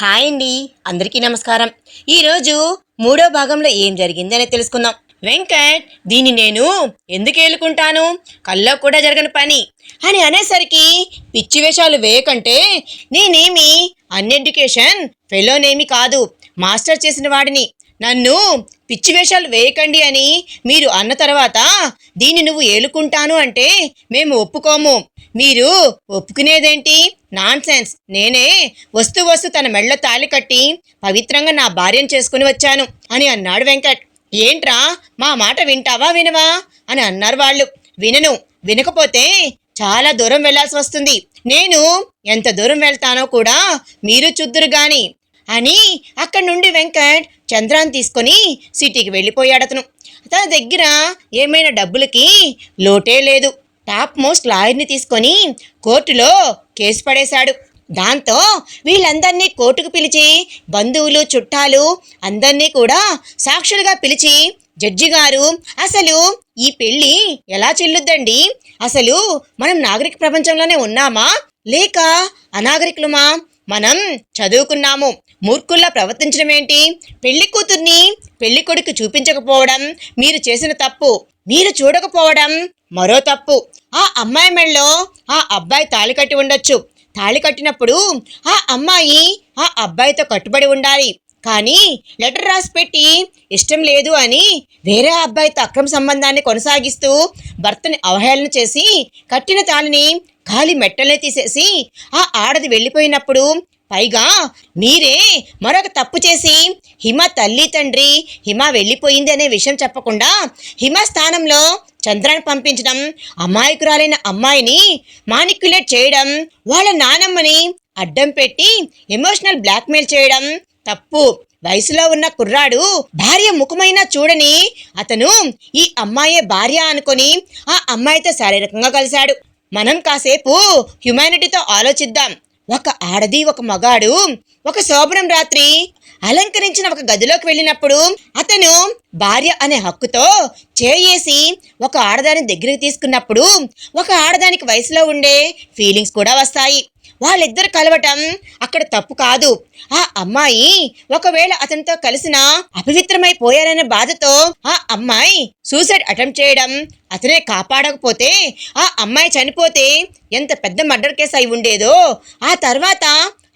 Hi అండి. అందరికీ నమస్కారం. ఈరోజు మూడో భాగంలో ఏం జరిగిందని తెలుసుకుందాం. వెంకట్ దీన్ని నేను ఎందుకు ఏలుకుంటాను? కల్లో కూడా జరగని పని. అని అనేసరికి పిచ్చి వేషాలు వేయకంటే నేనేమి అన్ఎడ్యుకేషన్ ఫెలోనేమి కాదు మాస్టర్ చేసిన వాడిని. నన్ను పిచ్చి వేషాలు వేయకండి అని మీరు అన్న తర్వాత దీన్ని నువ్వు ఏలుకుంటాను అంటే మేము ఒప్పుకోము. మీరు ఒప్పుకునేదేంటి? నాన్సెన్స్. నేనే వస్తు వస్తు తన మెళ్ళ తాళి కట్టి పవిత్రంగా నా భార్యను చేసుకుని వచ్చాను అని అన్నాడు వెంకట్. ఏంట్రా? మా మాట వింటావా వినవా? అని అన్నారు వాళ్ళు. వినను. వినకపోతే చాలా దూరం వెళ్ళాల్సి వస్తుంది. నేను ఎంత దూరం వెళ్తానో కూడా మీరు చూద్దురు గాని అని అక్కడి నుండి వెంకట్ చంద్రాన్ని తీసుకొని సిటీకి వెళ్ళిపోయాడు అతను. తన దగ్గర ఏమైనా డబ్బులకి లోటే లేదు. టాప్ మోస్ట్ లాయర్ని తీసుకొని కోర్టులో కేసు పడేశాడు. దాంతో వీళ్ళందరినీ కోర్టుకు పిలిచి బంధువులు చుట్టాలు అందరినీ కూడా సాక్షులుగా పిలిచి జడ్జి గారు అసలు ఈ పెళ్ళి ఎలా చెల్లుద్దండి? అసలు మనం నాగరిక ప్రపంచంలోనే ఉన్నామా? లేక అనాగరికులమా? మనం చదువుకున్నాము మూర్ఖుల్లా ప్రవర్తించడం ఏంటి? పెళ్ళి కూతుర్ని పెళ్ళి కొడుకు చూపించకపోవడం మీరు చేసిన తప్పు మీరు చూడకపోవడం మరో తప్పు. ఆ అమ్మాయి మెళ్ళో ఆ అబ్బాయి తాళి కట్టి ఉండొచ్చు. తాళి కట్టినప్పుడు ఆ అమ్మాయి ఆ అబ్బాయితో కట్టుబడి ఉండాలి. కానీ లెటర్ రాసి పెట్టి ఇష్టం లేదు అని వేరే అబ్బాయితో అక్రమ సంబంధాన్ని కొనసాగిస్తూ భర్తని అవహేళన చేసి కట్టిన తాళిని ఖాళీ మెట్టలే తీసేసి ఆ ఆడది వెళ్ళిపోయినప్పుడు పైగా మీరే మరొక తప్పు చేసి హిమ తల్లి తండ్రి హిమ వెళ్ళిపోయింది అనే విషయం చెప్పకుండా హిమ స్థానంలో చంద్రాన్ని పంపించడం అమాయకురాలైన అమ్మాయిని మానిక్యులేట్ చేయడం వాళ్ళ నానమ్మని అడ్డం పెట్టి ఎమోషనల్ బ్లాక్మెయిల్ చేయడం. తప్పు. వయసులో ఉన్న కుర్రాడు భార్య ముఖమైనా చూడని అతను ఈ అమ్మాయే భార్య అనుకొని ఆ అమ్మాయితో శారీరకంగా కలిశాడు. మనం కాసేపు హ్యుమానిటీతో ఆలోచిద్దాం. ఒక ఆడది ఒక మగాడు ఒక శోభనం రాత్రి అలంకరించిన ఒక గదిలోకి వెళ్ళినప్పుడు అతను భార్య అనే హక్కుతో చేయేసి ఒక ఆడదాని దగ్గరికి తీసుకున్నప్పుడు ఒక ఆడదానికి వయసులో ఉండే ఫీలింగ్స్ కూడా వస్తాయి. వాళ్ళిద్దరు కలవటం అక్కడ తప్పు కాదు. ఆ అమ్మాయి ఒకవేళ అతనితో కలిసిన అపవిత్రమైపోయారనే బాధతో ఆ అమ్మాయి సూసైడ్ అటెంప్ట్ చేయడం అతనే కాపాడకపోతే ఆ అమ్మాయి చనిపోతే ఎంత పెద్ద మర్డర్ కేసు అయి ఉండేదో ఆ తర్వాత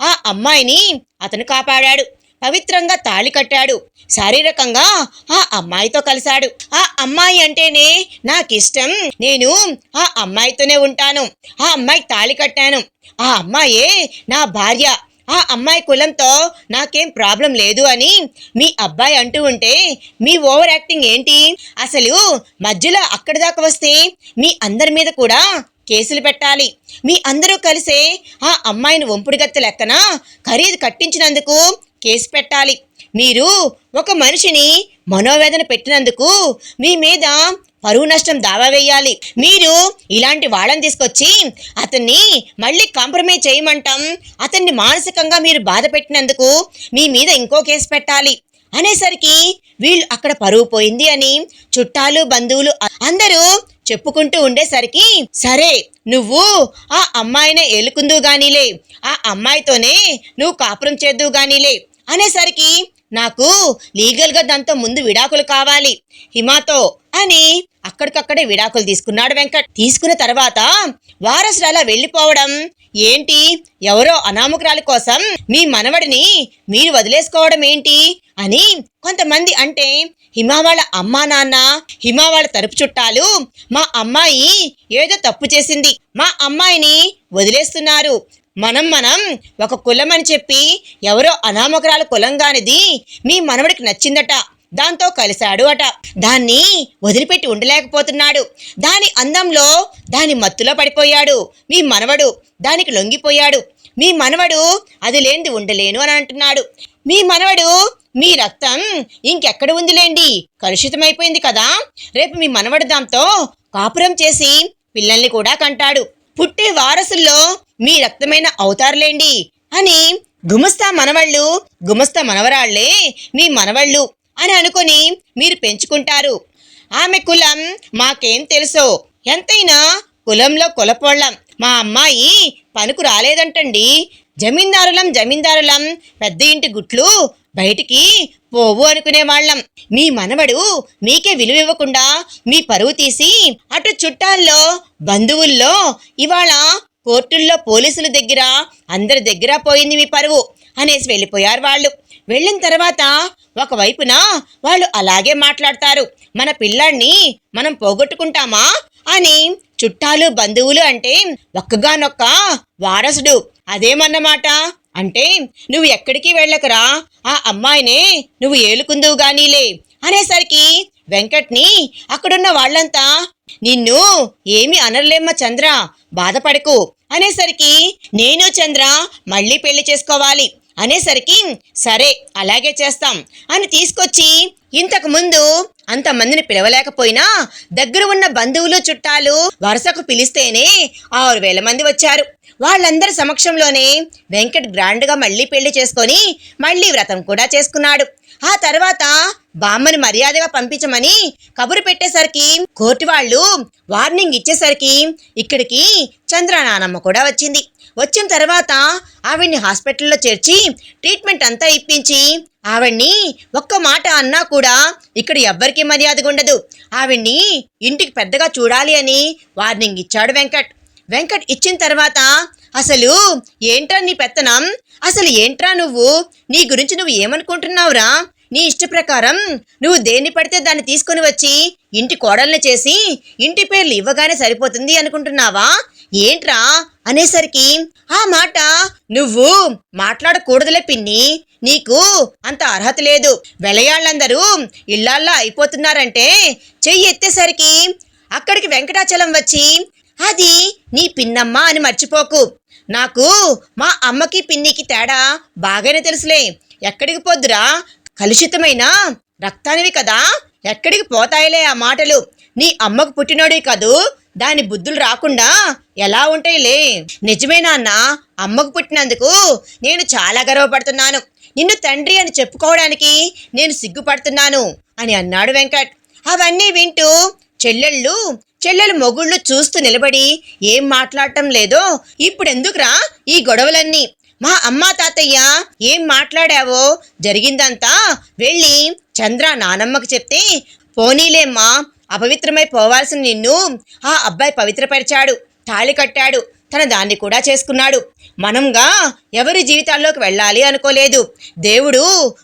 ఆ అమ్మాయిని అతను కాపాడాడు. పవిత్రంగా తాళి కట్టాడు. శారీరకంగా ఆ అమ్మాయితో కలిశాడు. ఆ అమ్మాయి అంటేనే నాకిష్టం. నేను ఆ అమ్మాయితోనే ఉంటాను. ఆ అమ్మాయికి తాళి కట్టాను. ఆ అమ్మాయే నా భార్య. ఆ అమ్మాయి కులంతో నాకేం ప్రాబ్లం లేదు అని మీ అబ్బాయి అంటూ ఉంటే మీ ఓవర్ యాక్టింగ్ ఏంటి? అసలు మధ్యలో అక్కడి దాకా వస్తే మీ అందరి మీద కూడా కేసులు పెట్టాలి. మీ అందరూ కలిసే ఆ అమ్మాయిని వంపుడుగత్తె లెక్కన ఖరీదు కట్టించినందుకు కేసు పెట్టాలి. మీరు ఒక మనిషిని మనోవేదన పెట్టినందుకు మీ మీద పరువు నష్టం దావా వేయాలి. మీరు ఇలాంటి వాళ్ళని తీసుకొచ్చి అతన్ని మళ్ళీ కాంప్రమైజ్ చేయమంటాం. అతన్ని మానసికంగా మీరు బాధ పెట్టినందుకు మీ మీద ఇంకో కేసు పెట్టాలి. అనేసరికి వీళ్ళు అక్కడ పరువు పోయింది అని చుట్టాలు బంధువులు అందరూ చెప్పుకుంటూ ఉండేసరికి సరే నువ్వు ఆ అమ్మాయినే ఏలుకుందు గానీలే ఆ అమ్మాయితోనే నువ్వు కాపురం చేద్దు గానీలే అనేసరికి నాకు లీగల్గా దాంతో ముందు విడాకులు కావాలి. హిమాతో అని అక్కడికక్కడే విడాకులు తీసుకున్నాడు వెంకట్. తీసుకున్న తర్వాత వారసురాల వెళ్ళిపోవడం ఏంటి? ఎవరో అనామకురాల కోసం మీ మనవడిని మీరు వదిలేసుకోవడం ఏంటి? అని కొంతమంది అంటే హిమా వాళ్ళ అమ్మా నాన్న హిమా వాళ్ళ తరపు చుట్టాలు మా అమ్మాయి ఏదో తప్పు చేసింది. మా అమ్మాయిని వదిలేస్తున్నారు. మనం మనం ఒక కులం అని చెప్పి ఎవరో అనామకురాల కులంగానిది మీ మనవడికి నచ్చిందట దాంతో కలిశాడు అట. దాన్ని వదిలిపెట్టి ఉండలేకపోతున్నాడు. దాని అందంలో దాని మత్తులో పడిపోయాడు. మీ మనవడు దానికి లొంగిపోయాడు. మీ మనవడు అది లేనిది ఉండలేను అని అంటున్నాడు. మీ మనవడు మీ రక్తం ఇంకెక్కడ ఉందిలేండి? కలుషితమైపోయింది కదా. రేపు మీ మనవడు దాంతో కాపురం చేసి పిల్లల్ని కూడా కంటాడు. పుట్టే వారసుల్లో మీ రక్తమైన అవుతారులేండి అని గుమస్తా మనవళ్ళు గుమస్తా మనవరాళ్ళే మీ మనవళ్ళు అని అనుకొని మీరు పెంచుకుంటారు. ఆమె కులం మాకేం తెలుసో? ఎంతైనా కులంలో కులపోళ్ళం. మా అమ్మాయి పనుకు రాలేదంటండి. జమీందారులం జమీందారులం పెద్ద ఇంటి గుట్లు బయటికి పోవు అనుకునేవాళ్ళం. మీ మనవడు మీకే విలువ ఇవ్వకుండా మీ పరువు తీసి అటు చుట్టాల్లో బంధువుల్లో ఇవాళ కోర్టుల్లో పోలీసుల దగ్గర అందరి దగ్గర పోయింది మీ పరువు అనేసి వెళ్ళిపోయారు వాళ్ళు. వెళ్ళిన తర్వాత ఒకవైపున వాళ్ళు అలాగే మాట్లాడతారు. మన పిల్లాడిని మనం పోగొట్టుకుంటామా అని చుట్టాలు బంధువులు అంటే ఒక్కగానొక్క వారసుడు అదేమన్నమాట? అంటే నువ్వు ఎక్కడికి వెళ్ళకరా? ఆ అమ్మాయినే నువ్వు ఏలుకుందువు గానీలే అనేసరికి వెంకట్ని అక్కడున్న వాళ్ళంతా నిన్ను ఏమి అనర్లేమ్మా చంద్ర బాధపడకు. అనేసరికి నేను చంద్ర మళ్ళీ పెళ్ళి చేసుకోవాలి. అనేసరికి సరే అలాగే చేస్తాం అని తీసుకొచ్చి ఇంతకు ముందు అంతమందిని పిలవలేకపోయినా దగ్గర ఉన్న బంధువులు చుట్టాలు వరుసకు పిలిస్తేనే ఆరు వేల మంది వచ్చారు. వాళ్ళందరి సమక్షంలోనే వెంకట్ గ్రాండ్గా మళ్ళీ పెళ్ళి చేసుకొని మళ్ళీ వ్రతం కూడా చేసుకున్నాడు. ఆ తర్వాత బామ్మని మర్యాదగా పంపించమని కబురు పెట్టేసరికి కోర్టు వాళ్ళు వార్నింగ్ ఇచ్చేసరికి ఇక్కడికి చంద్ర నానమ్మ కూడా వచ్చింది. వచ్చిన తర్వాత ఆవిడ్ని హాస్పిటల్లో చేర్చి ట్రీట్మెంట్ అంతా ఇప్పించి ఆవిడ్ని ఒక్క మాట అన్నా కూడా ఇక్కడ ఎవ్వరికీ మర్యాదగా ఉండదు. ఆవిడ్ని ఇంటికి పెద్దగా చూడాలి అని వార్నింగ్ ఇచ్చాడు వెంకట్. వెంకట్ ఇచ్చిన తర్వాత అసలు ఏంట్రా నీ పెత్తనం? అసలు ఏంట్రా నువ్వు? నీ గురించి నువ్వు ఏమనుకుంటున్నావురా? నీ ఇష్ట ప్రకారం నువ్వు దేన్ని పడితే దాన్ని తీసుకొని వచ్చి ఇంటి కోడల్ని చేసి ఇంటి పేర్లు ఇవ్వగానే సరిపోతుంది అనుకుంటున్నావా? ఏంట్రా? అనేసరికి ఆ మాట నువ్వు మాట్లాడకూడదులే పిన్ని. నీకు అంత అర్హత లేదు. వెలయాళ్ళందరూ ఇళ్ళాల్లో అయిపోతున్నారంటే చెయ్యి ఎత్తేసరికి అక్కడికి వెంకటాచలం వచ్చి అది నీ పిన్నమ్మ అని మర్చిపోకు. నాకు మా అమ్మకి పిన్నికి తేడా బాగానే తెలుసులే. ఎక్కడికి పోద్దురా? కలుషితమైన రక్తానివి కదా. ఎక్కడికి పోతాయిలే ఆ మాటలు? నీ అమ్మకు పుట్టినోడి కదూ దాని బుద్ధులు రాకుండా ఎలా ఉంటాయిలే? నిజమే నాన్న అమ్మకు పుట్టినందుకు నేను చాలా గర్వపడుతున్నాను. నిన్ను తండ్రి అని చెప్పుకోవడానికి నేను సిగ్గుపడుతున్నాను అని అన్నాడు వెంకట్. అవన్నీ వింటూ చెల్లెళ్ళు చెల్లెలు మొగుళ్ళు చూస్తూ నిలబడి ఏం మాట్లాడటం లేదో? ఇప్పుడెందుకురా ఈ గొడవలన్నీ? మా అమ్మ తాతయ్య ఏం మాట్లాడావో? జరిగిందంతా? వెళ్ళి చంద్ర నానమ్మకు చెప్తే పోనీలేమ్మా అపవిత్రమై పోవాల్సిన నిన్ను ఆ అబ్బాయి పవిత్రపరిచాడు తాళి కట్టాడు తన దాన్ని కూడా చేసుకున్నాడు. మనంగా ఎవరి జీవితాల్లోకి వెళ్ళాలి అనుకోలేదు. దేవుడు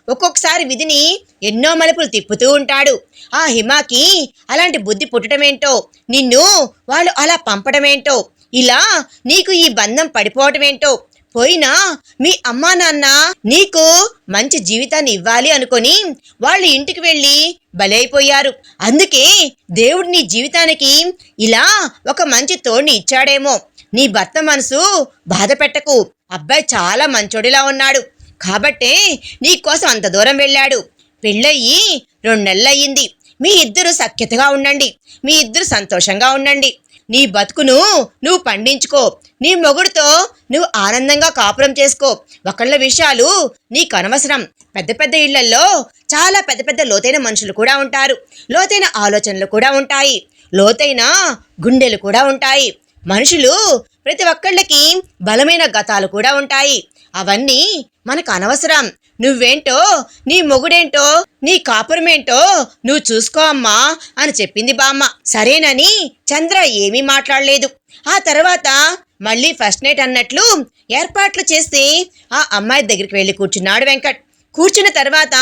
ఒక్కొక్కసారి విధిని ఎన్నో మలుపులు తిప్పుతూ ఉంటాడు. ఆ హిమాకి అలాంటి బుద్ధి పుట్టడమేంటో నిన్ను వాళ్ళు అలా పంపడమేంటో ఇలా నీకు ఈ బంధం పడిపోవటమేంటో పోయినా మీ అమ్మా నాన్న నీకు మంచి జీవితాన్ని ఇవ్వాలి అనుకొని వాళ్ళ ఇంటికి వెళ్ళి బలైపోయారు. అందుకే దేవుడు నీ జీవితానికి ఇలా ఒక మంచి తోడిని ఇచ్చాడేమో. నీ భర్త మనసు బాధ పెట్టకు. అబ్బాయి చాలా మంచోడిలా ఉన్నాడు. కాబట్టే నీకోసం అంత దూరం వెళ్ళాడు. పెళ్ళయ్యి రెండు నెలలయ్యింది మీ ఇద్దరు సఖ్యతగా ఉండండి. మీ ఇద్దరు సంతోషంగా ఉండండి. నీ బతుకును నువ్వు పండించుకో. నీ మొగుడుతో నువ్వు ఆనందంగా కాపురం చేసుకో. ఒకళ్ళ విషయాలు నీకు అనవసరం. పెద్ద పెద్ద ఇళ్ళల్లో చాలా పెద్ద పెద్ద లోతైన మనుషులు కూడా ఉంటారు. లోతైన ఆలోచనలు కూడా ఉంటాయి. లోతైన గుండెలు కూడా ఉంటాయి. మనుషులు ప్రతి ఒక్కళ్ళకి బలమైన గతాలు కూడా ఉంటాయి. అవన్నీ మనకు అనవసరం. నువ్వేంటో? నీ మొగుడేంటో? నీ కాపురమేంటో? నువ్వు చూసుకో అమ్మా అని చెప్పింది బామ్మ. సరేనని చంద్ర ఏమీ మాట్లాడలేదు. ఆ తర్వాత మళ్ళీ ఫస్ట్ నైట్ అన్నట్లు ఏర్పాట్లు చేసి ఆ అమ్మాయి దగ్గరికి వెళ్ళి కూర్చున్నాడు వెంకట్. కూర్చున్న తర్వాత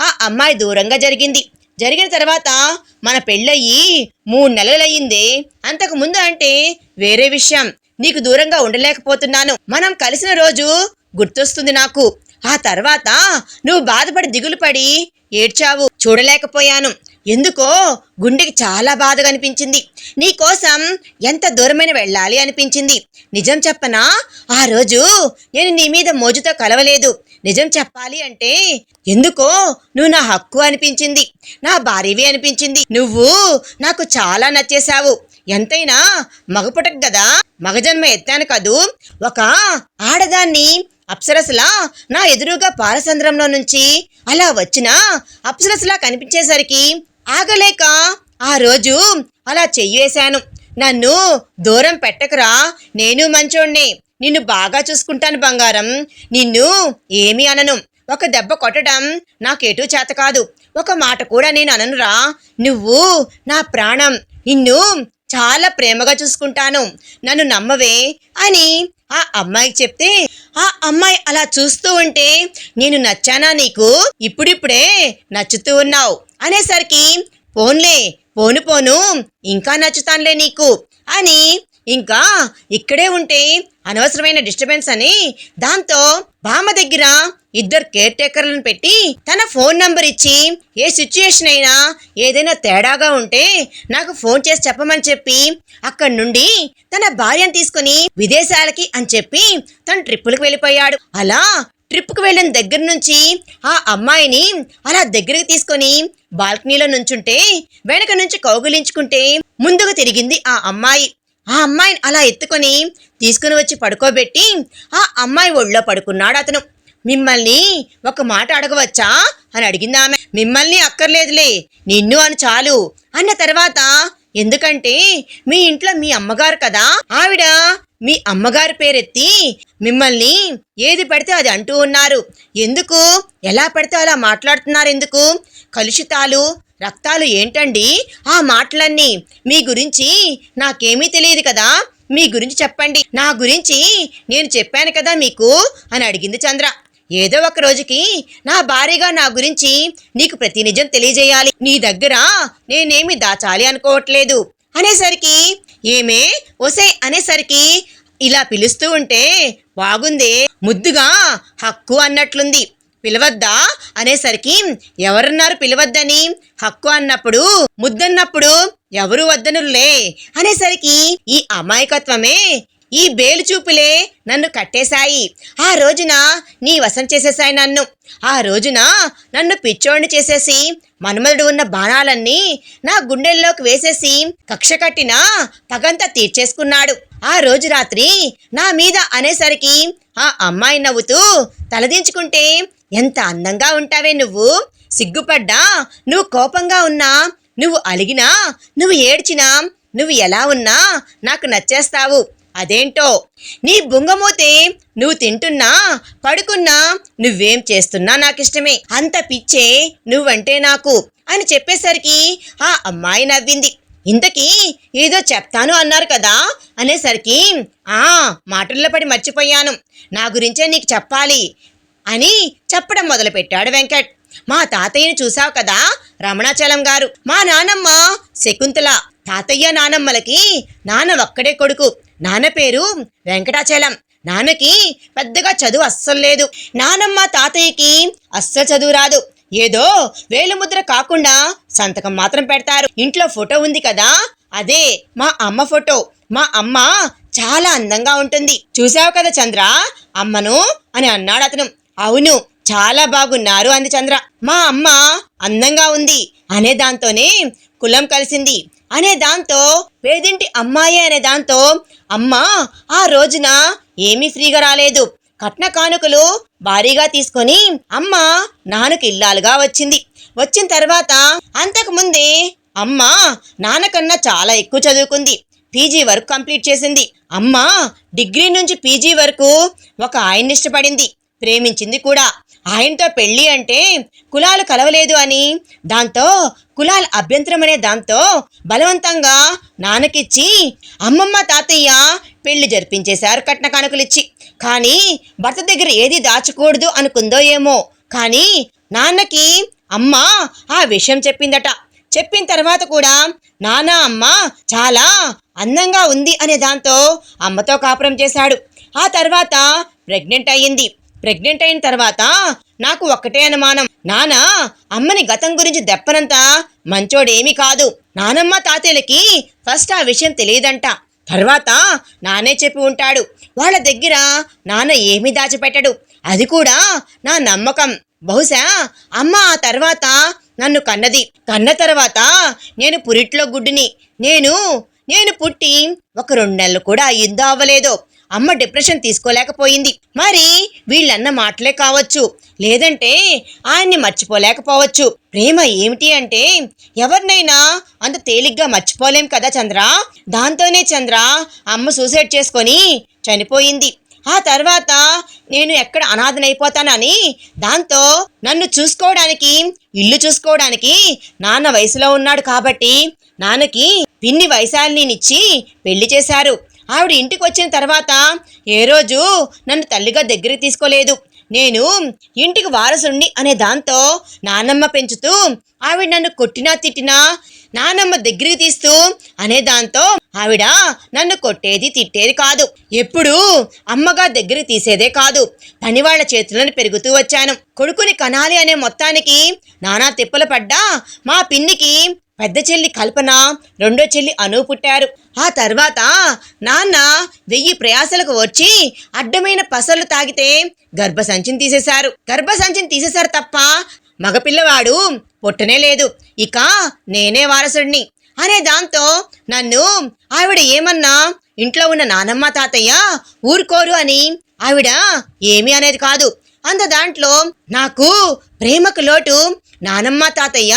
ఆ అమ్మాయి దూరంగా జరిగింది. జరిగిన తర్వాత మన పెళ్ళయ్యి మూడు నెలలయ్యిందే. అంతకు ముందు అంటే వేరే విషయం. నీకు దూరంగా ఉండలేకపోతున్నాను. మనం కలిసిన రోజు గుర్తొస్తుంది నాకు. ఆ తర్వాత నువ్వు బాధపడి దిగులు పడి ఏడ్చావు. చూడలేకపోయాను. ఎందుకో గుండెకి చాలా బాధగా అనిపించింది. నీకోసం ఎంత దూరమైన వెళ్ళాలి అనిపించింది. నిజం చెప్పనా? ఆ రోజు నేను నీ మీద మోజుతో కలవలేదు. నిజం చెప్పాలి అంటే ఎందుకో నువ్వు నా హక్కు అనిపించింది. నా భార్యవి అనిపించింది. నువ్వు నాకు చాలా నచ్చేశావు. ఎంతైనా మగపుటకు కదా మగజన్మ ఎత్తాను కదూ. ఒక ఆడదాన్ని అప్సరసలా నా ఎదురుగా పారసంద్రంలో నుంచి అలా వచ్చిన అప్సరసలా కనిపించేసరికి ఆగలేక ఆ రోజు అలా చెయ్యేశాను నన్ను దూరం పెట్టకురా నేను మంచోణ్ణి నిన్ను బాగా చూసుకుంటాను బంగారం. నిన్ను ఏమీ అనను. ఒక దెబ్బ కొట్టడం నాకేటూ చేత కాదు. ఒక మాట కూడా నేను అననురా. నువ్వు నా ప్రాణం. నిన్ను చాలా ప్రేమగా చూసుకుంటాను. నన్ను నమ్మవే అని ఆ అమ్మాయికి చెప్తే ఆ అమ్మాయి అలా చూస్తూ ఉంటే నేను నచ్చానా నీకు? ఇప్పుడిప్పుడే నచ్చుతూ ఉన్నావు. అనేసరికి పోన్లే పోను పోను ఇంకా నచ్చుతానులే నీకు. అని ఇంకా ఇక్కడే ఉంటే అనవసరమైన డిస్టర్బెన్స్ అని దాంతో బామ్మ దగ్గర ఇద్దరు కేర్ టేకర్లను పెట్టి తన ఫోన్ నంబర్ ఇచ్చి ఏ సిచ్యుయేషన్ అయినా ఏదైనా తేడాగా ఉంటే నాకు ఫోన్ చేసి చెప్పమని చెప్పి అక్కడి నుండి తన భార్యను తీసుకుని విదేశాలకి అని చెప్పి తన ట్రిప్పులకు వెళ్ళిపోయాడు. అలా ట్రిప్కి వెళ్ళిన దగ్గర నుంచి ఆ అమ్మాయిని అలా దగ్గరికి తీసుకొని బాల్కనీలో నుంచుంటే వెనక నుంచి కౌగులించుకుంటే ముందుకు తిరిగింది ఆ అమ్మాయి. ఆ అమ్మాయిని అలా ఎత్తుకొని తీసుకుని వచ్చి పడుకోబెట్టి ఆ అమ్మాయి ఒళ్ళో పడుకున్నాడు అతను. మిమ్మల్ని ఒక మాట అడగవచ్చా? అని అడిగింది ఆమె. మిమ్మల్ని అక్కర్లేదులే నిన్ను అని చాలు. అన్న తర్వాత ఎందుకంటే మీ ఇంట్లో మీ అమ్మగారు కదా ఆవిడ మీ అమ్మగారి పేరెత్తి మిమ్మల్ని ఏది పడితే అది అంటూ ఉన్నారు. ఎందుకు? ఎలా పడితే అలా మాట్లాడుతున్నారు ఎందుకు? కలుషితాలు రక్తాలు ఏంటండి? ఆ మాటలన్నీ మీ గురించి నాకేమీ తెలియదు కదా? మీ గురించి చెప్పండి. నా గురించి నేను చెప్పాను కదా మీకు? అని అడిగింది చంద్ర. ఏదో ఒక రోజుకి నా భార్యగా నా గురించి నీకు ప్రతి నిజం తెలియజేయాలి. నీ దగ్గర నేనేమి దాచాలి అనుకోవట్లేదు అనేసరికి ఏమే? ఒసే అనేసరికి ఇలా పిలుస్తూ ఉంటే బాగుందే ముద్దుగా హక్కు అన్నట్లుంది. పిలవద్దా? అనేసరికి ఎవరన్నారు పిలవద్దని? హక్కు అన్నప్పుడు ముద్దన్నప్పుడు ఎవరు వద్దనులే అనేసరికి ఈ అమాయకత్వమే ఈ బేలు చూపులే నన్ను కట్టేశాయి. ఆ రోజున నీ వశం చేసేశాయి నన్ను. ఆ రోజున నన్ను పిచ్చోడిని చేసేసి మన్మధుడు ఉన్న బాణాలన్నీ నా గుండెల్లోకి వేసేసి కక్ష కట్టినా పగంతా తీర్చేసుకున్నాడు. ఆ రోజు రాత్రి నా మీద అనేసరికి ఆ అమ్మాయి నవ్వుతూ తలదించుకుంటే ఎంత అందంగా ఉంటావే నువ్వు. సిగ్గుపడ్డా నువ్వు కోపంగా ఉన్నా నువ్వు అలిగినా నువ్వు ఏడ్చినా నువ్వు ఎలా ఉన్నా నాకు నచ్చేస్తావు. అదేంటో? నీ బుంగమూతే నువ్వు తింటున్నా పడుకున్నా నువ్వేం చేస్తున్నా నాకు ఇష్టమే అంత పిచ్చే నువ్వంటే నాకు అని చెప్పేసరికి ఆ అమ్మాయి నవ్వింది. ఇంతకీ ఏదో చెప్తాను అన్నారు కదా అనేసరికి ఆ మాటల్లో పడి మర్చిపోయాను. నా గురించే నీకు చెప్పాలి అని చెప్పడం మొదలుపెట్టాడు వెంకట్. మా తాతయ్యని చూసావు కదా రమణాచలం గారు. మా నానమ్మ శకుంతల. తాతయ్య నానమ్మలకి నాన్న ఒక్కడే కొడుకు. నాన్న పేరు వెంకటాచలం. నాన్నకి పెద్దగా చదువు అస్సలు లేదు. నానమ్మ తాతయ్యకి అస్సలు చదువు రాదు. ఏదో వేలుముద్ర కాకుండా సంతకం మాత్రం పెడతారు. ఇంట్లో ఫోటో ఉంది కదా అదే మా అమ్మ ఫోటో. మా అమ్మ చాలా అందంగా ఉంటుంది. చూసావు కదా చంద్ర? అమ్మను అని అన్నాడు అతను. అవును చాలా బాగున్నారు అంది చంద్ర. మా అమ్మ అందంగా ఉంది అనే దాంతోనే కులం కలిసింది. అనే దాంతో పేదింటి అమ్మాయి అనే దాంతో అమ్మ ఆ రోజున ఏమీ ఫ్రీగా రాలేదు. కట్న కానుకలు భారీగా తీసుకొని అమ్మ నాన్నకు ఇల్లాలుగా వచ్చింది. వచ్చిన తర్వాత అంతకు ముందే అమ్మ నాన్నకన్నా చాలా ఎక్కువ చదువుకుంది. పీజీ వరకు కంప్లీట్ చేసింది. అమ్మ డిగ్రీ నుంచి పీజీ వరకు ఒక ఆయన్ని ఇష్టపడింది. ప్రేమించింది కూడా. ఆయనతో పెళ్ళి అంటే కులాలు కలవలేదు అని. దాంతో కులాల అభ్యంతరం అనే దాంతో బలవంతంగా నాన్నకిచ్చి అమ్మమ్మ తాతయ్య పెళ్ళి జరిపించేశారు కట్న కానుకలిచ్చి. కానీ భర్త దగ్గర ఏది దాచకూడదు అనుకుందో ఏమో. కానీ నాన్నకి అమ్మ ఆ విషయం చెప్పిందట. చెప్పిన తర్వాత కూడా నాన్న అమ్మ చాలా అందంగా ఉంది అనే దాంతో అమ్మతో కాపురం చేశాడు. ఆ తర్వాత ప్రెగ్నెంట్ అయ్యింది. ప్రెగ్నెంట్ అయిన తర్వాత నాకు ఒక్కటే అనుమానం. నాన్న అమ్మని గతం గురించి దెప్పనంత మంచోడేమీ కాదు. నానమ్మ తాతయ్యలకి ఫస్ట్ ఆ విషయం తెలియదంట. తర్వాత నానే చెప్పి ఉంటాడు. వాళ్ళ దగ్గర నాన్న ఏమీ దాచిపెట్టడు. అది కూడా నా నమ్మకం. బహుశా అమ్మ ఆ తర్వాత నన్ను కన్నది. కన్న తర్వాత నేను పురిట్లో గుడ్డిని. నేను నేను పుట్టి ఒక రెండు నెలలు కూడా అయ్యిందో అవ్వలేదో అమ్మ డిప్రెషన్ తీసుకోలేకపోయింది. మరి వీళ్ళన్న మాటలే కావచ్చు లేదంటే ఆయన్ని మర్చిపోలేకపోవచ్చు. ప్రేమ ఏమిటి అంటే ఎవరినైనా అంత తేలిగ్గా మర్చిపోలేం కదా చంద్ర? దాంతోనే చంద్ర అమ్మ సూసైడ్ చేసుకొని చనిపోయింది. ఆ తర్వాత నేను ఎక్కడ అనాథనైపోతానని దాంతో నన్ను చూసుకోవడానికి ఇల్లు చూసుకోవడానికి నాన్న వయసులో ఉన్నాడు కాబట్టి నాన్నకి పిన్ని వైశాలినిచ్చి పెళ్ళి చేశారు. ఆవిడ ఇంటికి వచ్చిన తర్వాత ఏ రోజు నన్ను తల్లిగా దగ్గరికి తీసుకోలేదు. నేను ఇంటికి వారసుణ్ణి అనే దాంతో నానమ్మ పెంచుతూ ఆవిడ నన్ను కొట్టినా తిట్టినా నానమ్మ దగ్గరికి తీస్తూ అనే దాంతో ఆవిడ నన్ను కొట్టేది తిట్టేది కాదు. ఎప్పుడూ అమ్మగా దగ్గరికి తీసేదే కాదు. పనివాళ్ళ చేతులను పెరుగుతూ వచ్చాను. కొడుకుని కనాలి అనే మొత్తానికి నానా తిప్పలు పడ్డా మా పిన్నికి పెద్ద చెల్లి కల్పన రెండో చెల్లి అను పుట్టారు. ఆ తర్వాత నాన్న వెయ్యి ప్రయాసలకు వచ్చి అడ్డమైన పసలు తాగితే గర్భసంచిని తీసేశారు. గర్భసంచిని తీసేశారు తప్ప మగపిల్లవాడు పుట్టనే లేదు. ఇక నేనే వారసుడిని. అనే దాంతో నన్ను ఆవిడ ఏమన్నా ఇంట్లో ఉన్న నానమ్మ తాతయ్య ఊరుకోరు అని ఆవిడ ఏమీ అనేది కాదు. అంత దాంట్లో నాకు ప్రేమకు లోటు నానమ్మ తాతయ్య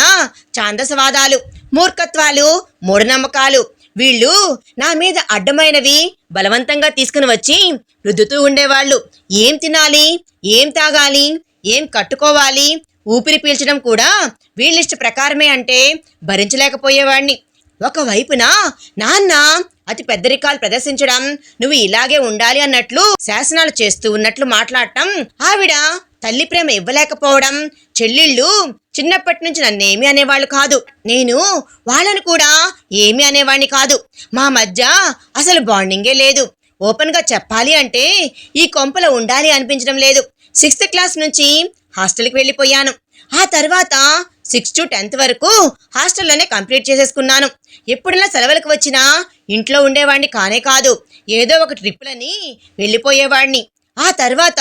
ఛాందసవాదాలు మూర్ఖత్వాలు మూఢనమ్మకాలు. వీళ్ళు నా మీద అడ్డమైనవి బలవంతంగా తీసుకుని వచ్చి రుద్దుతూ ఉండేవాళ్ళు. ఏం తినాలి ఏం తాగాలి ఏం కట్టుకోవాలి ఊపిరి పీల్చడం కూడా వీళ్ళిష్ట ప్రకారమే అంటే భరించలేకపోయేవాడిని ఒకవైపున నాన్న అతి పెద్దరికాలు ప్రదర్శించడం నువ్వు ఇలాగే ఉండాలి అన్నట్లు శాసనాలు చేస్తూ ఉన్నట్లు మాట్లాడటం ఆవిడ తల్లి ప్రేమ ఇవ్వలేకపోవడం చెల్లిళ్ళు చిన్నప్పటి నుంచి నన్నేమీ అనేవాళ్ళు కాదు. నేను వాళ్ళను కూడా ఏమీ అనేవాణ్ణి కాదు. మా మధ్య అసలు బాండింగే లేదు. ఓపెన్గా చెప్పాలి అంటే ఈ కొంపలో ఉండాలి అనిపించడం లేదు. సిక్స్త్ క్లాస్ నుంచి హాస్టల్కి వెళ్ళిపోయాను. ఆ తర్వాత సిక్స్ టు టెన్త్ వరకు హాస్టల్లోనే కంప్లీట్ చేసేసుకున్నాను. ఎప్పుడైనా సెలవులకు వచ్చినా ఇంట్లో ఉండేవాడిని కానే కాదు. ఏదో ఒక ట్రిప్లని వెళ్ళిపోయేవాడిని. ఆ తర్వాత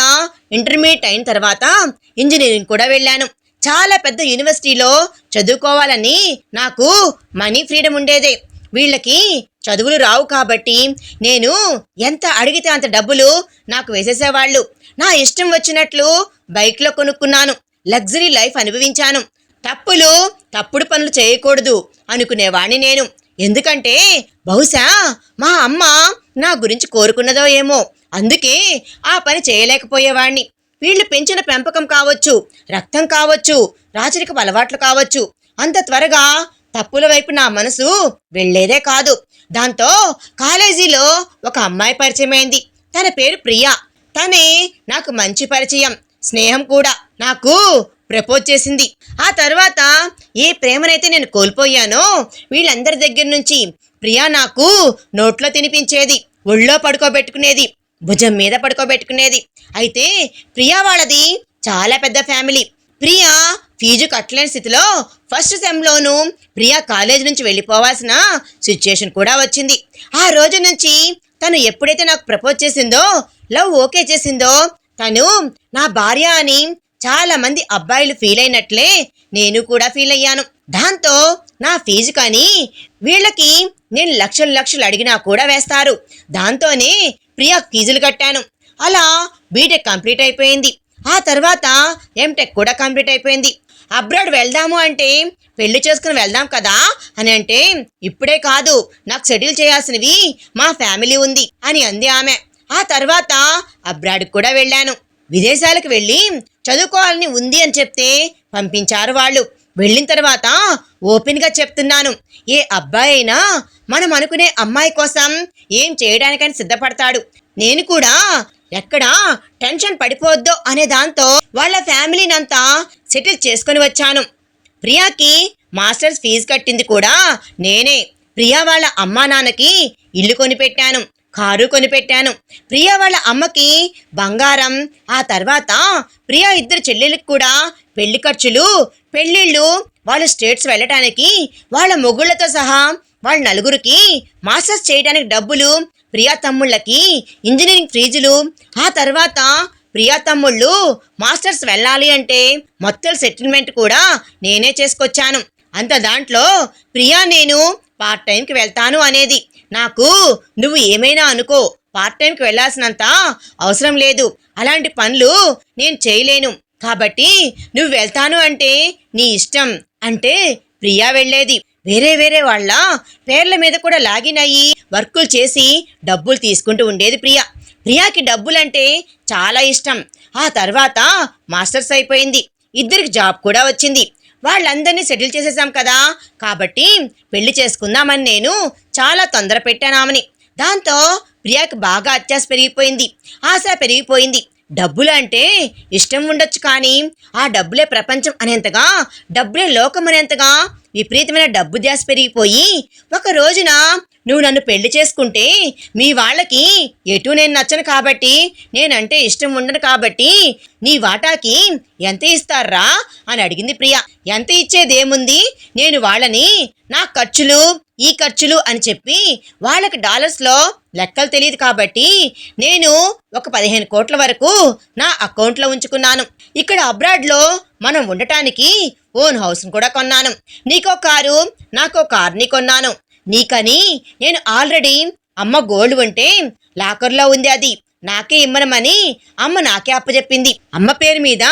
ఇంటర్మీడియట్ అయిన తర్వాత ఇంజనీరింగ్ కూడా వెళ్ళాను. చాలా పెద్ద యూనివర్సిటీలో చదువుకోవాలని నాకు మనీ ఫ్రీడమ్ ఉండేదే. వీళ్ళకి చదువులు రావు కాబట్టి నేను ఎంత అడిగితే అంత డబ్బులు నాకు వేసేసేవాళ్ళు. నా ఇష్టం వచ్చినట్లు బైక్లో కొనుక్కున్నాను. లగ్జరీ లైఫ్ అనుభవించాను. తప్పులు తప్పుడు పనులు చేయకూడదు అనుకునేవాణ్ణి నేను. ఎందుకంటే బహుశా మా అమ్మ నా గురించి కోరుకున్నదో ఏమో. అందుకే ఆ పని చేయలేకపోయేవాణ్ణి. వీళ్ళు పెంచిన పెంపకం కావచ్చు రక్తం కావచ్చు రాచరికపు అలవాట్లు కావచ్చు. అంత త్వరగా తప్పుల వైపు నా మనసు వెళ్ళేదే కాదు. దాంతో కాలేజీలో ఒక అమ్మాయి పరిచయమైంది. తన పేరు ప్రియా. తనే నాకు మంచి పరిచయం స్నేహం కూడా. నాకు ప్రపోజ్ చేసింది. ఆ తర్వాత ఏ ప్రేమనైతే నేను కోల్పోయానో వీళ్ళందరి దగ్గర నుంచి ప్రియా నాకు నోట్లో తినిపించేది ఒళ్ళో పడుకోబెట్టుకునేది భుజం మీద పడుకోబెట్టుకునేది. అయితే ప్రియా వాళ్ళది చాలా పెద్ద ఫ్యామిలీ. ప్రియా ఫీజు కట్టలేని స్థితిలో ఫస్ట్ సెమ్లోనూ ప్రియా కాలేజ్ నుంచి వెళ్ళిపోవాల్సిన సిచ్యుయేషన్ కూడా వచ్చింది. ఆ రోజు నుంచి తను ఎప్పుడైతే నాకు ప్రపోజ్ చేసిందో లవ్ ఓకే చేసిందో తను నా భార్య అని చాలా మంది అబ్బాయిలు ఫీల్ అయినట్లే నేను కూడా ఫీల్ అయ్యాను. దాంతో నా ఫీజు కానీ వీళ్ళకి నేను లక్షలు లక్షలు అడిగినా కూడా వేస్తారు. దాంతోనే ప్రియా ఫీజులు కట్టాను. అలా బీటెక్ కంప్లీట్ అయిపోయింది. ఆ తర్వాత ఎంటెక్ కూడా కంప్లీట్ అయిపోయింది. అబ్రాడ్ వెళ్దాము అంటే పెళ్ళి చేసుకుని వెళ్దాం కదా అని అంటే ఇప్పుడే కాదు నాకు సెటిల్ చేయాల్సినవి మా ఫ్యామిలీ ఉంది అని అంది ఆమె. ఆ తర్వాత అబ్రాడ్కి కూడా వెళ్ళాను. విదేశాలకు వెళ్ళి చదువుకోవాలని ఉంది అని చెప్తే పంపించారు వాళ్ళు. వెళ్ళిన తర్వాత ఓపెన్గా చెప్తున్నాను. ఏ అబ్బాయి అయినా మనం అనుకునే అమ్మాయి కోసం ఏం చేయడానికని సిద్ధపడతాడు. నేను కూడా ఎక్కడ టెన్షన్ పడిపోద్దో అనే దాంతో వాళ్ళ ఫ్యామిలీనంతా సెటిల్ చేసుకొని వచ్చాను. ప్రియాకి మాస్టర్స్ ఫీజు కట్టింది కూడా నేనే. ప్రియా వాళ్ళ అమ్మా నాన్నకి ఇల్లు కొనిపెట్టాను. కారు కొనిపెట్టాను. ప్రియా వాళ్ళ అమ్మకి బంగారం ఆ తర్వాత ప్రియా ఇద్దరు చెల్లెలకు కూడా పెళ్ళి ఖర్చులు పెళ్ళిళ్ళు వాళ్ళ స్టేట్స్ వెళ్ళటానికి వాళ్ళ మొగుళ్ళతో సహా వాళ్ళ నలుగురికి మాస్టర్స్ చేయడానికి డబ్బులు ప్రియా తమ్ముళ్ళకి ఇంజనీరింగ్ ఫీజులు ఆ తర్వాత ప్రియా తమ్ముళ్ళు మాస్టర్స్ వెళ్ళాలి అంటే మొత్తం సెటిల్మెంట్ కూడా నేనే చేసుకొచ్చాను. అంత దాంట్లో ప్రియా నేను పార్ట్ టైంకి వెళ్తాను అనేది నాకు నువ్వు ఏమైనా అనుకో. పార్ట్ టైంకి వెళ్ళాల్సినంత అవసరం లేదు. అలాంటి పనులు నేను చేయలేను. కాబట్టి నువ్వు వెళ్తాను అంటే నీ ఇష్టం అంటే ప్రియా వెళ్ళేది. వేరే వేరే వాళ్ళ పేర్ల మీద కూడా లాగిన్ అయ్యి వర్కులు చేసి డబ్బులు తీసుకుంటూ ఉండేది ప్రియా. ప్రియాకి డబ్బులంటే చాలా ఇష్టం. ఆ తర్వాత మాస్టర్స్ అయిపోయింది. ఇద్దరికి జాబ్ కూడా వచ్చింది. వాళ్ళందరినీ సెటిల్ చేసేసాం కదా. కాబట్టి పెళ్ళి చేసుకుందామని నేను చాలా తొందర పెట్టానామని. దాంతో ప్రియాకి బాగా అత్యాశ పెరిగిపోయింది. ఆశ పెరిగిపోయింది. డబ్బులు అంటే ఇష్టం ఉండొచ్చు కానీ ఆ డబ్బులే ప్రపంచం అనేంతగా డబ్బులే లోకం అనేంతగా విపరీతమైన డబ్బు ధ్యాస పెరిగిపోయి ఒక రోజున నువ్వు నన్ను పెళ్ళి చేసుకుంటే మీ వాళ్ళకి ఎటు నేను నచ్చను కాబట్టి నేనంటే ఇష్టం ఉండను కాబట్టి నీ వాటాకి ఎంత ఇస్తారా అని అడిగింది ప్రియ. ఎంత ఇచ్చేదేముంది? నేను వాళ్ళని నా ఖర్చులు ఈ ఖర్చులు అని చెప్పి వాళ్ళకి డాలర్స్లో లెక్కలు తెలియదు కాబట్టి నేను ఒక పదిహేను కోట్ల వరకు నా అకౌంట్లో ఉంచుకున్నాను. ఇక్కడ అబ్రాడ్లో మనం ఉండటానికి ఓన్ హౌస్ని కూడా కొన్నాను. నీకో కారు నాకో కార్ని కొన్నాను. నీకని నేను ఆల్రెడీ అమ్మ గోల్డ్ ఉంటే లాకర్లో ఉంది అది. నాకే ఇమ్మనమని అమ్మ నాకే అప్పచెప్పింది అమ్మ పేరు మీద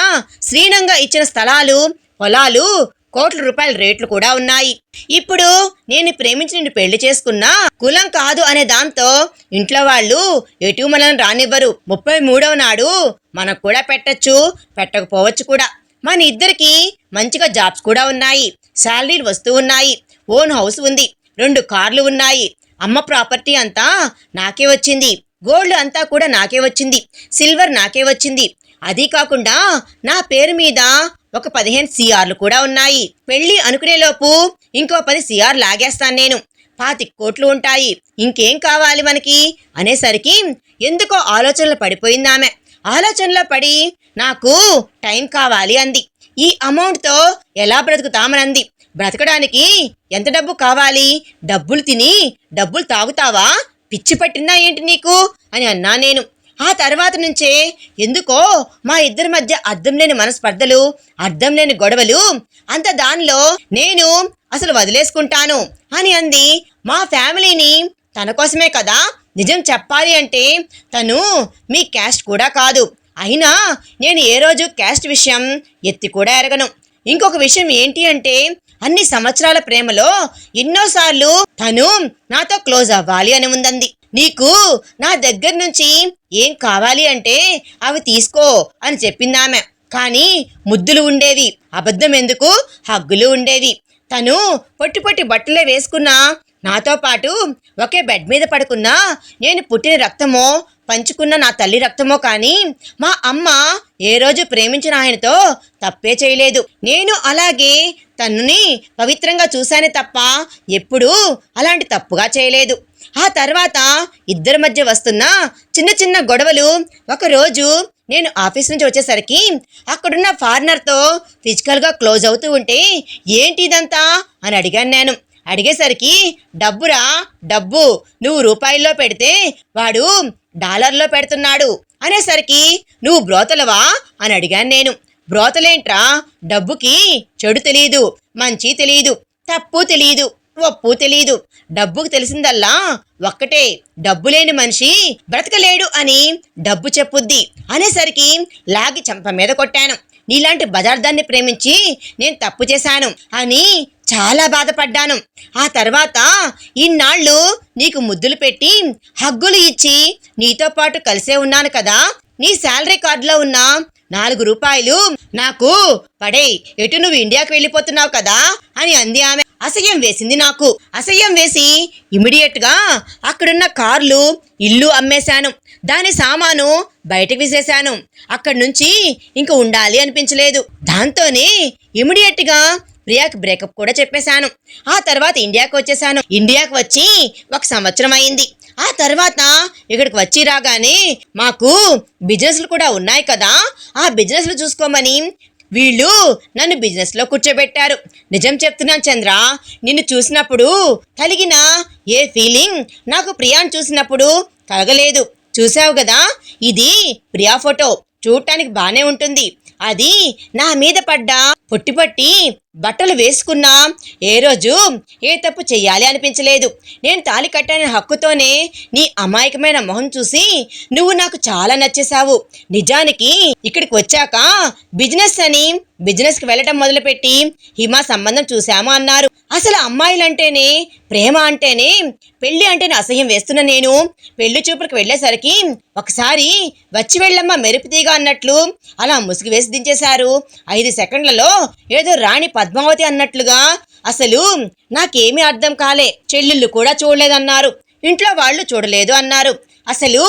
శ్రీనంగా ఇచ్చిన స్థలాలు పొలాలు కోట్ల రూపాయల రేట్లు కూడా ఉన్నాయి. ఇప్పుడు నేను ప్రేమించి నిన్ను పెళ్ళి చేసుకున్నా కులం కాదు అనే దాంతో ఇంట్లో వాళ్ళు ఎటు మనల్ని రానివ్వరు. ముప్పై మూడవ నాడు మనకు కూడా పెట్టచ్చు పెట్టకపోవచ్చు కూడా. మన ఇద్దరికి మంచిగా జాబ్స్ కూడా ఉన్నాయి. శాలరీలు వస్తూ ఉన్నాయి. ఓన్ హౌస్ ఉంది. రెండు కార్లు ఉన్నాయి. అమ్మ ప్రాపర్టీ అంతా నాకే వచ్చింది. గోల్డ్ అంతా కూడా నాకే వచ్చింది. సిల్వర్ నాకే వచ్చింది. అది కాకుండా నా పేరు మీద ఒక పదిహేను సిఆర్లు కూడా ఉన్నాయి. పెళ్ళి అనుకునేలోపు ఇంకో పది సిఆర్ లాగేస్తాను నేను. పాతి కోట్లు ఉంటాయి. ఇంకేం కావాలి మనకి? అనేసరికి ఎందుకో ఆలోచనలు పడిపోయింది ఆమె. ఆలోచనలో పడి నాకు టైం కావాలి అంది. ఈ అమౌంట్తో ఎలా బ్రతుకుతామనంది బ్రతకడానికి ఎంత డబ్బు కావాలి? డబ్బులు తిని డబ్బులు తాగుతావా? పిచ్చి పట్టిందా ఏంటి నీకు? అని అన్నా నేను. ఆ తర్వాత నుంచే ఎందుకో మా ఇద్దరి మధ్య అర్థం లేని మనస్పర్ధలు అర్థం లేని గొడవలు అంత దానిలో నేను అసలు వదిలేసుకుంటాను అని అంది. మా ఫ్యామిలీని తన కోసమే కదా? నిజం చెప్పాలి అంటే తను మీ క్యాస్ట్ కూడా కాదు. అయినా నేను ఏ రోజు క్యాస్ట్ విషయం ఎత్తి కూడా ఎరగను. ఇంకొక విషయం ఏంటి అంటే అన్ని సంవత్సరాల ప్రేమలో ఎన్నోసార్లు తను నాతో క్లోజ్ అవ్వాలి అని ఉందంది. నీకు నా దగ్గర నుంచి ఏం కావాలి అంటే అవి తీసుకో అని చెప్పింది ఆమె కానీ ముద్దులు ఉండేవి అబద్ధం ఎందుకు? హగ్గులు ఉండేవి. తను పొట్టి పొట్టి బట్టలే వేసుకున్నా నాతో పాటు ఒకే బెడ్ మీద పడుకున్నా నేను పుట్టిన రక్తమో పంచుకున్న నా తల్లి రక్తమో కానీ మా అమ్మ ఏ రోజు ప్రేమించిన ఆయనతో తప్పే చేయలేదు. నేను అలాగే తన్నుని పవిత్రంగా చూశానే తప్ప ఎప్పుడూ అలాంటి తప్పుగా చేయలేదు. ఆ తర్వాత ఇద్దరి మధ్య వస్తున్న చిన్న చిన్న గొడవలు ఒకరోజు నేను ఆఫీస్ నుంచి వచ్చేసరికి అక్కడున్న ఫారినర్తో ఫిజికల్గా క్లోజ్ అవుతూ ఉంటే ఏంటి ఇదంతా అని అడిగాను నేను. అడిగేసరికి డబ్బురా? డబ్బు. నువ్వు రూపాయల్లో పెడితే వాడు డాలర్లో పెడుతున్నాడు అనేసరికి నువ్వు బ్రోతలవా అని అడిగాను నేను. బ్రోతలేంట్రా? డబ్బుకి చెడు తెలియదు మంచి తెలియదు తప్పు తెలియదు ఒప్పు తెలియదు డబ్బుకు తెలిసిందల్లా ఒక్కటే డబ్బు లేని మనిషి బ్రతకలేడు అని డబ్బు చెప్పుద్ది అనేసరికి లాగి చంప మీద కొట్టాను. నీలాంటి పదార్థాన్ని ప్రేమించి నేను తప్పు చేశాను అని చాలా బాధపడ్డాను. ఆ తర్వాత ఇన్నాళ్ళు నీకు ముద్దులు పెట్టి హగ్గులు ఇచ్చి నీతో పాటు కలిసే ఉన్నాను కదా నీ శాలరీ కార్డులో ఉన్న నాలుగు రూపాయలు నాకు పడే. ఎటు నువ్వు ఇండియాకి వెళ్ళిపోతున్నావు కదా? అని అంది ఆమె. అసహ్యం వేసింది నాకు. అసహ్యం వేసి ఇమిడియట్గా అక్కడున్న కార్లు ఇల్లు అమ్మేశాను. దాని సామాను బయటకు విసేశాను అక్కడి నుంచి ఇంక ఉండాలి అనిపించలేదు. దాంతోనే ఇమిడియట్గా ప్రియాకి బ్రేకప్ కూడా చెప్పేశాను. ఆ తర్వాత ఇండియాకి వచ్చేసాను ఇండియాకి వచ్చి ఒక సంవత్సరం అయింది. ఆ తర్వాత ఇక్కడికి వచ్చి రాగానే మాకు బిజినెస్లు కూడా ఉన్నాయి కదా. ఆ బిజినెస్లు చూసుకోమని వీళ్ళు నన్ను బిజినెస్లో కూర్చోబెట్టారు. నిజం చెప్తున్నాను చంద్ర నిన్ను చూసినప్పుడు కలిగిన ఏ ఫీలింగ్ నాకు ప్రియాని చూసినప్పుడు కలగలేదు. చూసావు కదా? ఇది ప్రియా ఫోటో చూడటానికి బాగానే ఉంటుంది. అది నా మీద పడ్డ పొట్టి పట్టి బట్టలు వేసుకున్నా ఏ రోజు ఏ తప్పు చెయ్యాలి అనిపించలేదు. నేను తాళి కట్టాని హక్కుతోనే నీ అమాయకమైన మొహం చూసి నువ్వు నాకు చాలా నచ్చేశావు. నిజానికి ఇక్కడికి వచ్చాక బిజినెస్ అని బిజినెస్కి వెళ్ళటం మొదలుపెట్టి హిమా సంబంధం చూశాము అన్నారు. అసలు అమ్మాయిలంటేనే ప్రేమ అంటేనే పెళ్ళి అంటేనే అసహ్యం వేస్తున్న నేను. పెళ్ళి చూపులకు వెళ్ళేసరికి ఒకసారి వచ్చి వెళ్ళమ్మ మెరుపు తీగ అన్నట్లు అలా ముసుగు వేసి దించేశారు. ఐదు సెకండ్లలో ఏదో రాణి పద పద్మావతి అన్నట్లుగా అసలు నాకేమీ అర్థం కాలే. చెల్లెళ్ళు కూడా చూడలేదన్నారు. ఇంట్లో వాళ్ళు చూడలేదు అన్నారు. అసలు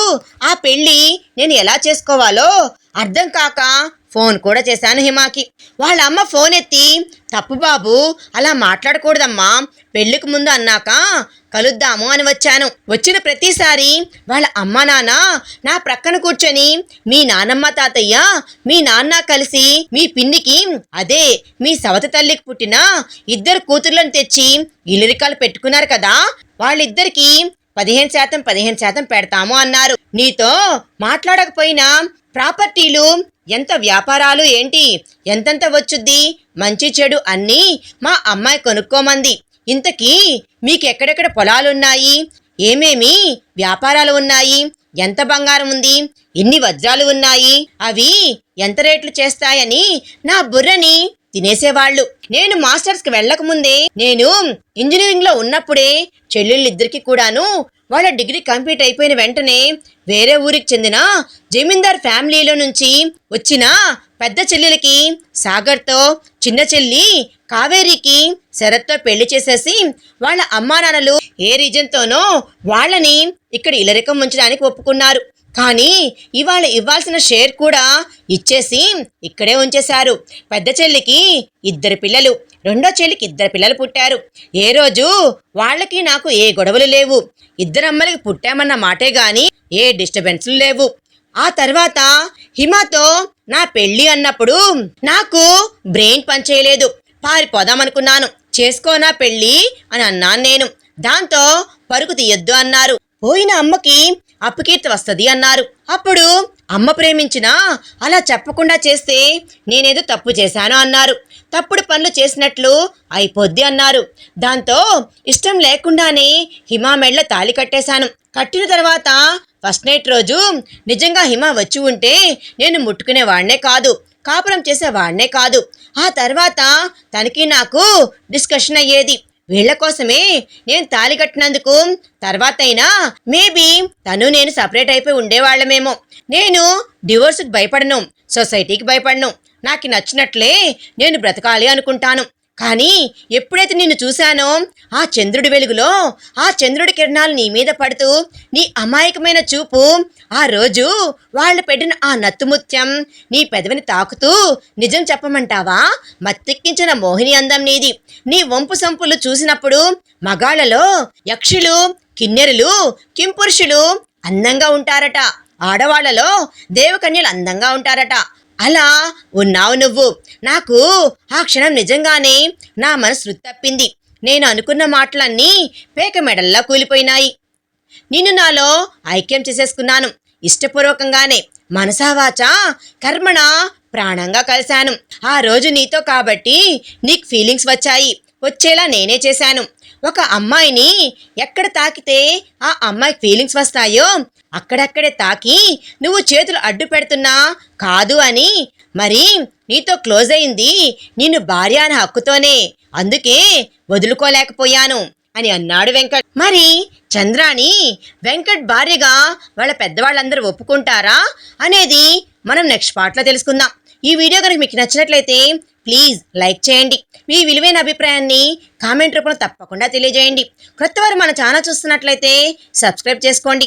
ఆ పెళ్ళి నేను ఎలా చేసుకోవాలో అర్థం కాక ఫోన్ కూడా చేశాను హిమాకి. వాళ్ళ అమ్మ ఫోన్ ఎత్తి తప్పు బాబు అలా మాట్లాడకూడదమ్మా పెళ్ళికి ముందు అన్నాక కలుద్దాము అని వచ్చాను. వచ్చిన ప్రతిసారి వాళ్ళ అమ్మ నాన్న నా ప్రక్కన కూర్చొని మీ నానమ్మ తాతయ్య మీ నాన్న కలిసి మీ పిన్నికి అదే మీ సవత తల్లికి పుట్టిన ఇద్దరు కూతుర్లను తెచ్చి ఇల్లరికాలు పెట్టుకున్నారు కదా వాళ్ళిద్దరికి పదిహేను శాతం పదిహేను శాతం పెడతాము అన్నారు. నీతో మాట్లాడకపోయినా ప్రాపర్టీలు ఎంత వ్యాపారాలు ఏంటి? ఎంతెంత వచ్చుద్ది? మంచి చెడు అన్నీ మా అమ్మాయి కొనుక్కోమంది. ఇంతకీ మీకెక్కడెక్కడ పొలాలున్నాయి? ఏమేమి వ్యాపారాలు ఉన్నాయి? ఎంత బంగారం ఉంది? ఎన్ని వజ్రాలు ఉన్నాయి? అవి ఎంత రేట్లు చేస్తాయని నా బుర్రని తినేసేవాళ్ళు. నేను మాస్టర్స్కి వెళ్ళకముందే నేను ఇంజనీరింగ్లో ఉన్నప్పుడే చెల్లెళ్ళిద్దరికి కూడాను వాళ్ళ డిగ్రీ కంప్లీట్ అయిపోయిన వెంటనే వేరే ఊరికి చెందిన జమీందార్ ఫ్యామిలీలో నుంచి వచ్చిన పెద్ద చెల్లెలకి సాగర్తో చిన్న చెల్లి కావేరికి శరత్తో పెళ్ళి చేసేసి వాళ్ళ అమ్మా నాన్నలు ఏ రీజన్తోనో వాళ్ళని ఇక్కడ ఇలరికం ఉంచడానికి ఒప్పుకున్నారు. కానీ ఇవాళ ఇవ్వాల్సిన షేర్ కూడా ఇచ్చేసి ఇక్కడే ఉంచేశారు. పెద్ద చెల్లికి ఇద్దరు పిల్లలు రెండో చెల్లికి ఇద్దరు పిల్లలు పుట్టారు. ఏ రోజు వాళ్ళకి నాకు ఏ గొడవలు లేవు. ఇద్దరమ్మలకి పుట్టామన్న మాటే గాని ఏ డిస్టర్బెన్స్లు లేవు. ఆ తర్వాత హిమతో నా పెళ్ళి అన్నప్పుడు నాకు బ్రెయిన్ పనిచేయలేదు పారిపోదామనుకున్నాను చేసుకోనా పెళ్ళి అని అన్నాను నేను. దాంతో పరుగు తీయొద్దు అన్నారు. పోయిన అమ్మకి అప్పుకీర్తి వస్తుంది అన్నారు. అప్పుడు అమ్మ ప్రేమించినా అలా చెప్పకుండా చేస్తే నేనేదో తప్పు చేశాను అన్నారు. తప్పుడు పనులు చేసినట్లు అయిపోద్ది అన్నారు. దాంతో ఇష్టం లేకుండానే హిమా మెళ్ళ తాళి కట్టేశాను. కట్టిన తర్వాత ఫస్ట్ నైట్ రోజు నిజంగా హిమ వచ్చి ఉంటే నేను ముట్టుకునేవాడినే కాదు కాపురం చేసేవాడినే కాదు. ఆ తర్వాత తనకి నాకు డిస్కషన్ అయ్యేది. వీళ్ళ కోసమే నేను తాళి కట్టినందుకు. తర్వాత అయినా మేబీ తను నేను సపరేట్ అయిపోయి ఉండేవాళ్ళమేమో. నేను డివోర్స్కి భయపడను సొసైటీకి భయపడను. నాకు నచ్చినట్లే నేను బ్రతకాలి అనుకుంటాను. కానీ ఎప్పుడైతే నిన్ను చూశానో ఆ చంద్రుడి వెలుగులో ఆ చంద్రుడి కిరణాలు నీ మీద పడుతూ నీ అమాయకమైన చూపు ఆ రోజు వాళ్ళు పెట్టిన ఆ నత్తుముత్యం నీ పెదవిని తాకుతూ నిజం చెప్పమంటావా? మత్తెక్కించిన మోహిని అందం నీది. నీ వంపు సంపులు చూసినప్పుడు మగాళ్ళలో యక్షులు కిన్నెరులు కింపురుషులు అందంగా ఉంటారట. ఆడవాళ్ళలో దేవకన్యలు అందంగా ఉంటారట. అలా ఉన్నావు నువ్వు. నాకు ఆ క్షణం నిజంగానే నా మనసు తప్పింది. నేను అనుకున్న మాటలన్నీ పేక మెడల్లా కూలిపోయినాయి. నిన్ను నాలో ఐక్యం చేసేసుకున్నాను. ఇష్టపూర్వకంగానే మనసావాచ కర్మణ ప్రాణంగా కలిశాను. ఆ రోజు నీతో కాబట్టి నీకు ఫీలింగ్స్ వచ్చాయి. వచ్చేలా నేనే చేశాను. ఒక అమ్మాయిని ఎక్కడ తాకితే ఆ అమ్మాయికి ఫీలింగ్స్ వస్తాయో అక్కడక్కడే తాకి నువ్వు చేతులు అడ్డు పెడుతున్నా కాదు అని. మరి నీతో క్లోజ్ అయింది నిన్ను భార్య అనే హక్కుతోనే. అందుకే వదులుకోలేకపోయాను అని అన్నాడు వెంకట్. మరి చంద్రాని వెంకట్ భార్యగా వాళ్ళ పెద్దవాళ్ళందరూ ఒప్పుకుంటారా అనేది మనం నెక్స్ట్ పార్ట్లో తెలుసుకుందాం. ఈ వీడియో కనుక మీకు నచ్చినట్లయితే ప్లీజ్ లైక్ చేయండి. మీ విలువైన అభిప్రాయాన్ని కామెంట్ రూపంలో తప్పకుండా తెలియజేయండి. క్రొత్తవారు వారు మన ఛానల్ చూస్తున్నట్లయితే సబ్స్క్రైబ్ చేసుకోండి.